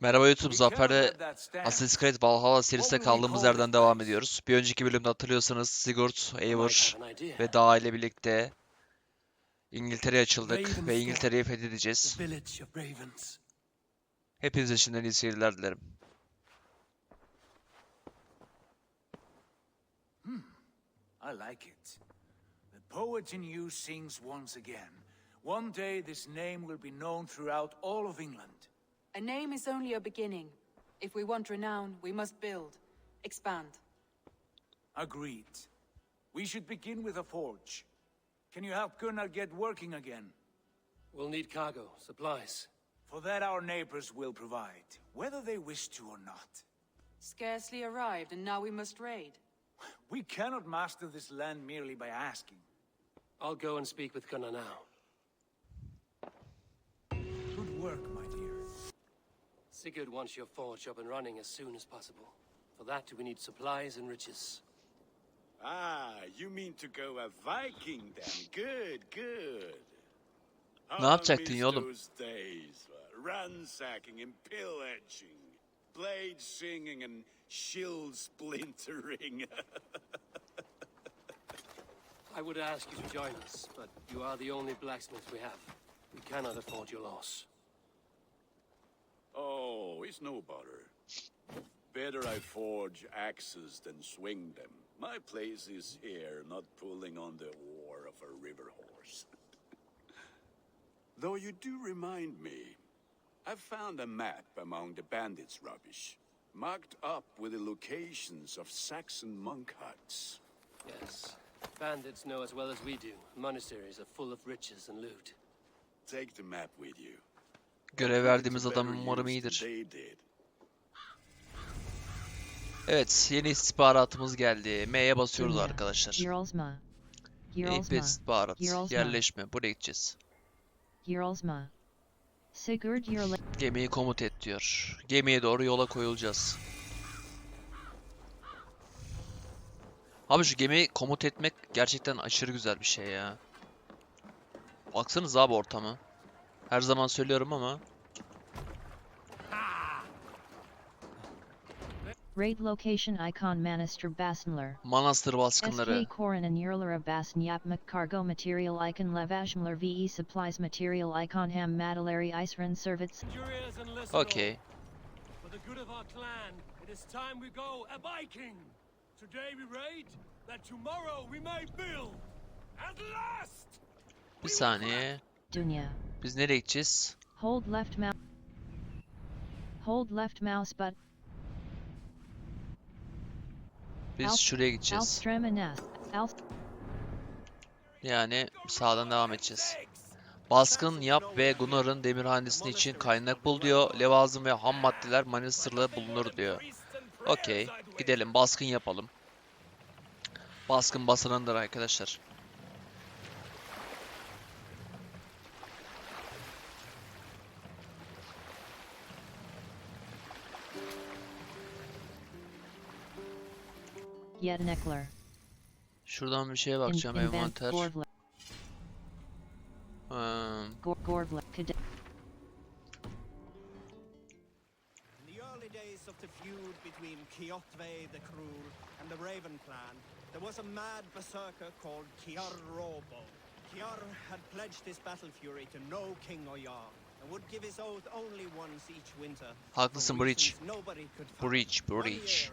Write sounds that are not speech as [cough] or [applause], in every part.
Merhaba YouTube, stand. Assassin's Creed Valhalla serisinde kaldığımız yerden devam ediyoruz. Bir önceki bölümde hatırlıyorsanız Sigurd, Eivor an idea. ve Dağ ile birlikte İngiltere'ye açıldık ve. İngiltere'yi fethedeceğiz. Hepinize şimdiden iyi seyirler dilerim. I like it. The poet in you sings once again. One day this name will be known throughout all of England. A name is only a beginning. If we want renown, we must build, expand. Agreed. We should begin with a forge. Can you help Gunnar get working again? We'll need cargo, supplies. For that our neighbors will provide, whether they wish to or not. Scarcely arrived, and now we must raid. We cannot master this land merely by asking. I'll go and speak with Gunnar now. Good work, my dear. Sigurd wants your forge up and running as soon as possible. For that, we need supplies and riches. Ah, you mean to go a Viking then? Good, good. Ne yapacaktın ya oğlum? Those days, uh, ransacking and pillaging, blade singing and shield splintering. [laughs] I would ask you to join us, but you are the only blacksmith we have. We cannot afford your loss. Oh, it's no bother. Better I forge axes than swing them. My place is here, not pulling on the oar of a river horse. [laughs] Though you do remind me, I've found a map among the bandits' rubbish, marked up with the locations of Saxon monk huts. Yes. Bandits know as well as we do. Monasteries are full of riches and loot. Take the map with you. Görev verdiğimiz adam umarım iyidir. Evet, yeni istihbaratımız geldi. M'ye basıyoruz arkadaşlar. Bir istihbarat. Yerleşme. Buraya gideceğiz. Gemiyi komut et diyor. Gemiye doğru yola koyulacağız. Abi şu gemiyi komut etmek gerçekten aşırı güzel bir şey ya. Baksanız abi ortamı. Her zaman söylüyorum ama Raid location icon Manister Basenler. manastır baskınları. SK Koran and Yerler Basen Yapmak Cargo Material Icon Levajmler VE Supplies Material Icon Ham Madalari and listen Okay. For the good of our clan, it is time we go a Viking. Today we raid, that tomorrow we may build. At last! Bir saniye. Dunya. Biz nereye gideceğiz? Hold left mouse. Hold left mouse but Biz şuraya gideceğiz. Yani sağdan devam edeceğiz. Baskın yap ve Gunnar'ın demirhanesinin için kaynak bul diyor. Levazım ve ham maddeler Manister'la bulunur diyor. Okey. Gidelim baskın yapalım. Baskın basınındır arkadaşlar. Yetneckler. Şuradan bir şeye In- bakacağım Invent envanter. Gordle. Gordle. In the early days of the feud between Kjotve the Cruel and the Raven clan, there was a mad berserker called Kiar Robo. Kiar had pledged his battle fury to no king or jarl, and would give his oath only once each winter. for Haklısın Breach. reasons nobody could fathom. Breach, One Breach.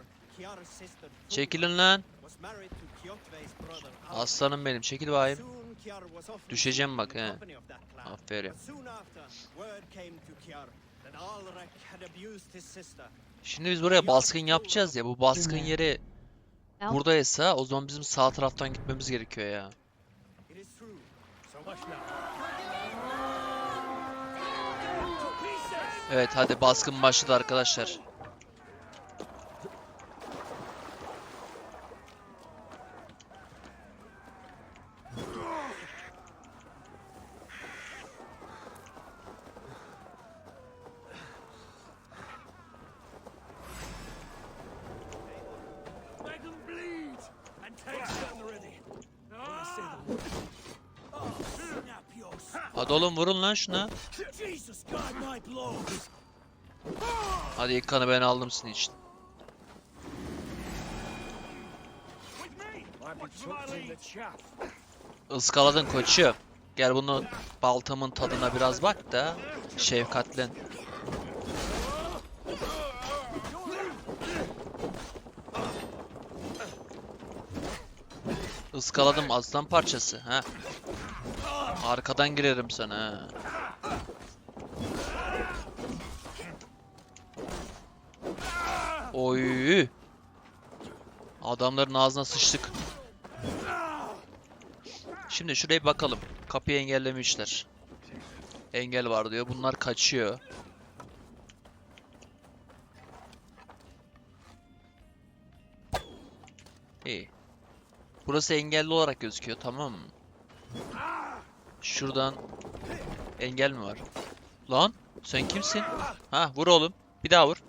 Çekilin lan. Aslanım benim çekil to Düşeceğim bak, he. Aferin. Şimdi biz buraya baskın yapacağız ya. Bu baskın yeri buradaysa o zaman bizim sağ taraftan gitmemiz gerekiyor ya. Evet hadi baskın başladı arkadaşlar. Hadi oğlum vurun lan şuna. Hadi ilk kanı ben aldım senin için. Iskaladın koçu. Gel bunu baltamın tadına biraz bak da şefkatlen. Iskaladım aslan parçası ha. Arkadan girerim sana. Oy. Adamların ağzına sıçtık. Şimdi şuraya bakalım. Kapıyı engellemişler. Engel var diyor. Bunlar kaçıyor. İyi. Burası engelli olarak gözüküyor. Tamam mı? Şuradan engel mi var? Lan sen kimsin? Ha vur oğlum. Bir daha vur.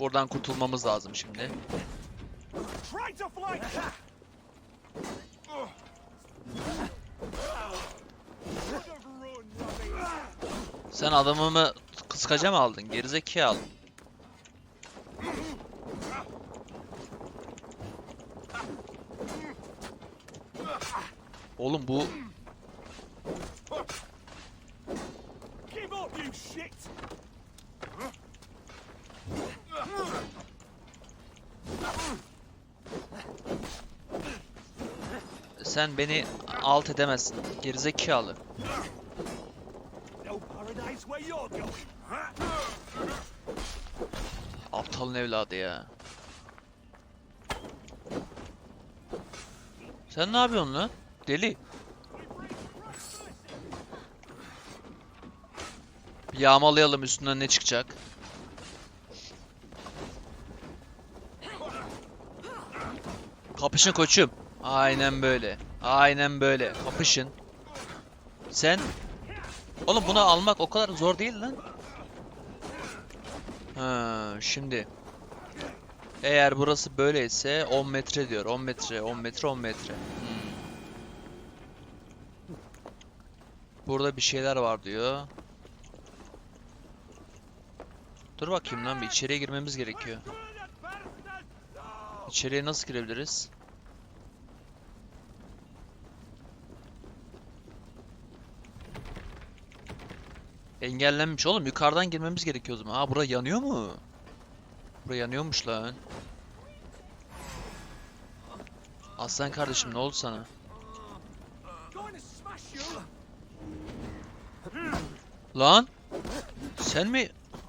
Buradan kurtulmamız lazım şimdi. Sen adamımı kıskaca mı aldın? Gerizekalı. Oğlum bu sen beni alt edemezsin. Gerizekalı. Aptalın evladı ya. Sen ne yapıyorsun lan? Deli. Bir Yağmalayalım üstünden ne çıkacak. Kapışın koçum. Aynen böyle. Aynen böyle. Kapışın. Sen... Oğlum bunu almak o kadar zor değil lan. Ha, şimdi. Eğer burası böyleyse 10 metre diyor. 10 metre, 10 metre, 10 metre. Burada bir şeyler var diyor. Dur bakayım lan bir içeriye girmemiz gerekiyor. İçeriye nasıl girebiliriz? Engellenmiş oğlum yukarıdan girmemiz gerekiyor o zaman. Aa bura yanıyor mu? Bura yanıyormuş lan. Aslan kardeşim ne oldu sana? Lan! Sen mi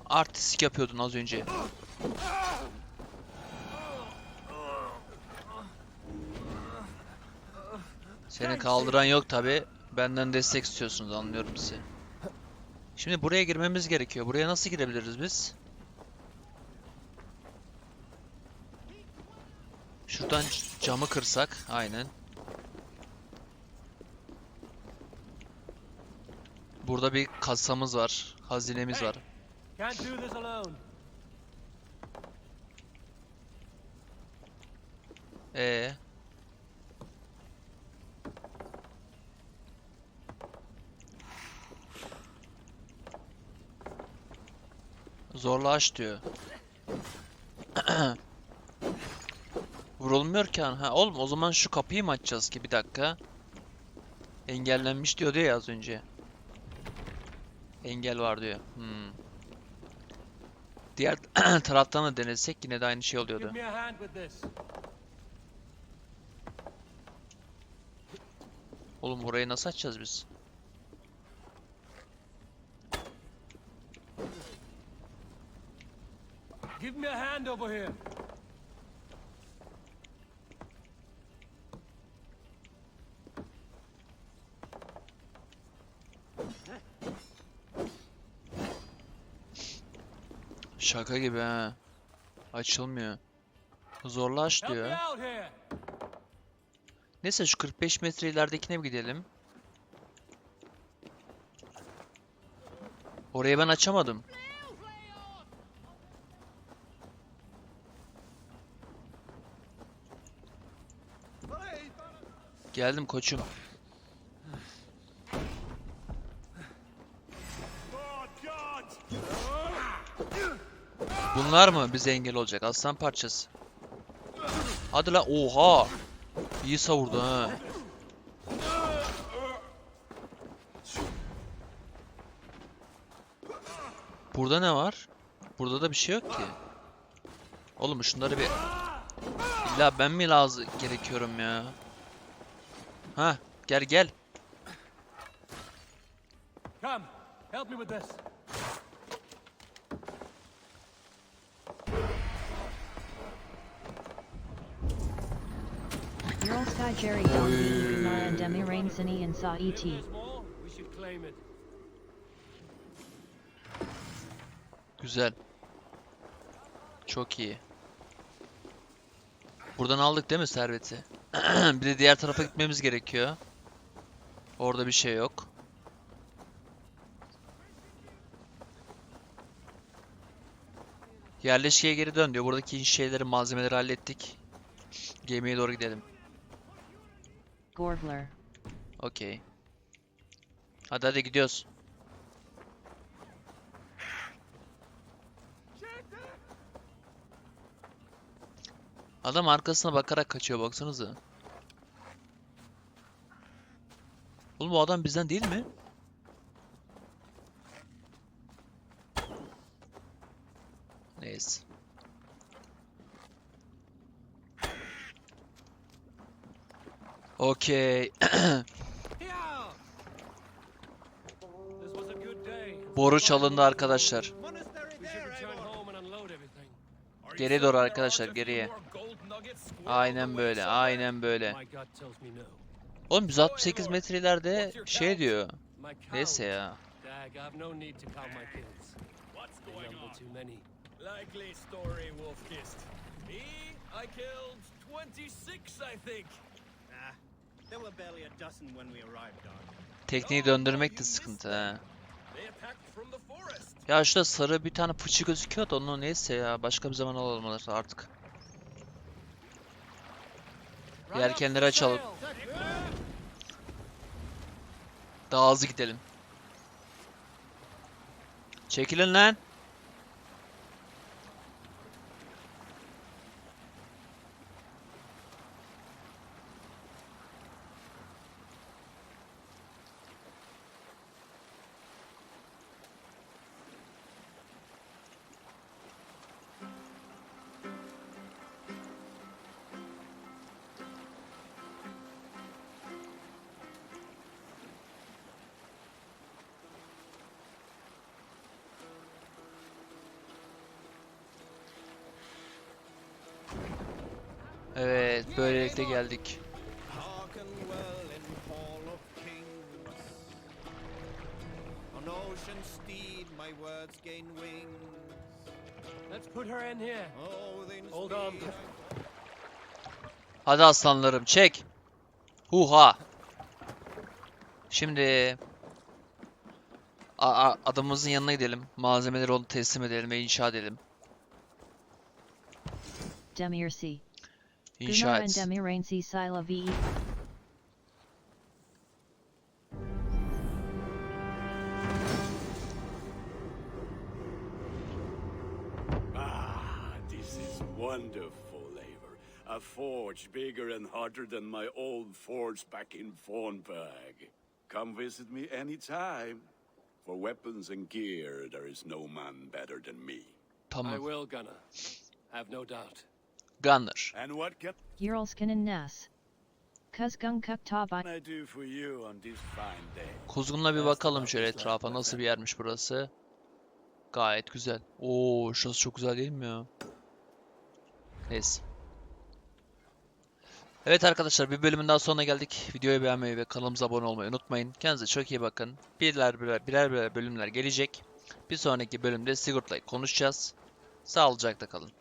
artistik yapıyordun az önce? Seni kaldıran yok tabi. Benden destek istiyorsunuz anlıyorum sizi. Şimdi buraya girmemiz gerekiyor. Buraya nasıl girebiliriz biz? Şuradan camı kırsak. Aynen. Burada bir kasamız var. Hazinemiz var. Ee. Zorla aç diyor. [coughs] Vurulmuyor ki. Ha oğlum o zaman şu kapıyı mı açacağız ki bir dakika? Engellenmiş diyordu ya az önce. Engel var diyor. Hmm. Diğer [clears throat] taraftan da denesek yine de aynı şey oluyordu. Oğlum burayı nasıl açacağız biz? Give me a hand over here. Şaka gibi ha. Açılmıyor. Zorla aç Help me diyor. Neyse şu 45 metre ileridekine bir gidelim. Orayı ben açamadım. Geldim koçum. Bunlar mı bize engel olacak? Aslan parçası. Hadi la oha. İyi savurdu ha. Burada ne var? Burada da bir şey yok ki. Oğlum şunları bir... İlla ben mi lazım gerekiyorum ya? Ha, gel gel. Come, help me with this. Eurosky Jerry VE and Demi and Sa ET. Güzel. Çok iyi. Buradan aldık değil mi serveti? [clears throat] bir de diğer tarafa gitmemiz gerekiyor. Orada bir şey yok. Yerleşkeye geri dön diyor. Buradaki şeyleri, malzemeleri hallettik. Gemiye doğru gidelim. Gorvler. Okey. Hadi hadi gidiyoruz. Adam arkasına bakarak kaçıyor baksanıza. Oğlum bu adam bizden değil mi? Neyse. Okey. Yeah. This was a good day. Boru çalındı arkadaşlar. Monastery We should there, return Eivor. Home and unload everything. Geriye doğru arkadaşlar geriye. Aynen böyle aynen böyle. Oğlum 168 metre ileride şey diyor. Neyse ya. Likely story, Wolfkist. Me, I killed 26, I think. Tekneyi döndürmek de sıkıntı ha. They attacked from the forest. Ya şurada sarı bir tane fıçı gözüküyor da onu neyse ya. Başka bir zaman alalım artık. Yelkenleri açalım. Daha hızlı gidelim. Çekilin lan. Evet, böylelikle geldik. Hearken well in Hall of Kings. On ocean steed my words gain wings. Let's put her in here. Odin's Hold on. speed Hadi aslanlarım çek. Huha. Şimdi a- a- adamımızın yanına gidelim. Malzemeleri onu teslim edelim ve inşa edelim. Demir C. İnşa Gunnar and. Demi Rain C. Sila VE. Ah, this is wonderful, Eivor. A forge bigger and hotter than my old forge back in Fornberg. Come visit me anytime. For weapons and gear, there is no man better than me. I will, Gunnar. Have no doubt. Gunner. And what can Uralskin Ness. Kuzgung Kuk Tabai. I do for you on this fine day? Kuzgun'la bir bakalım şöyle etrafa. Nasıl bir yermiş burası. Gayet güzel. Oo, şurası çok güzel değil mi ya? Neyse. Evet arkadaşlar bir bölümün daha sonuna geldik. Videoyu beğenmeyi ve kanalımıza abone olmayı unutmayın. Kendinize çok iyi bakın. Birer birer, birer, birer bölümler gelecek. Bir sonraki bölümde Sigurd'la konuşacağız. Sağlıcakla kalın.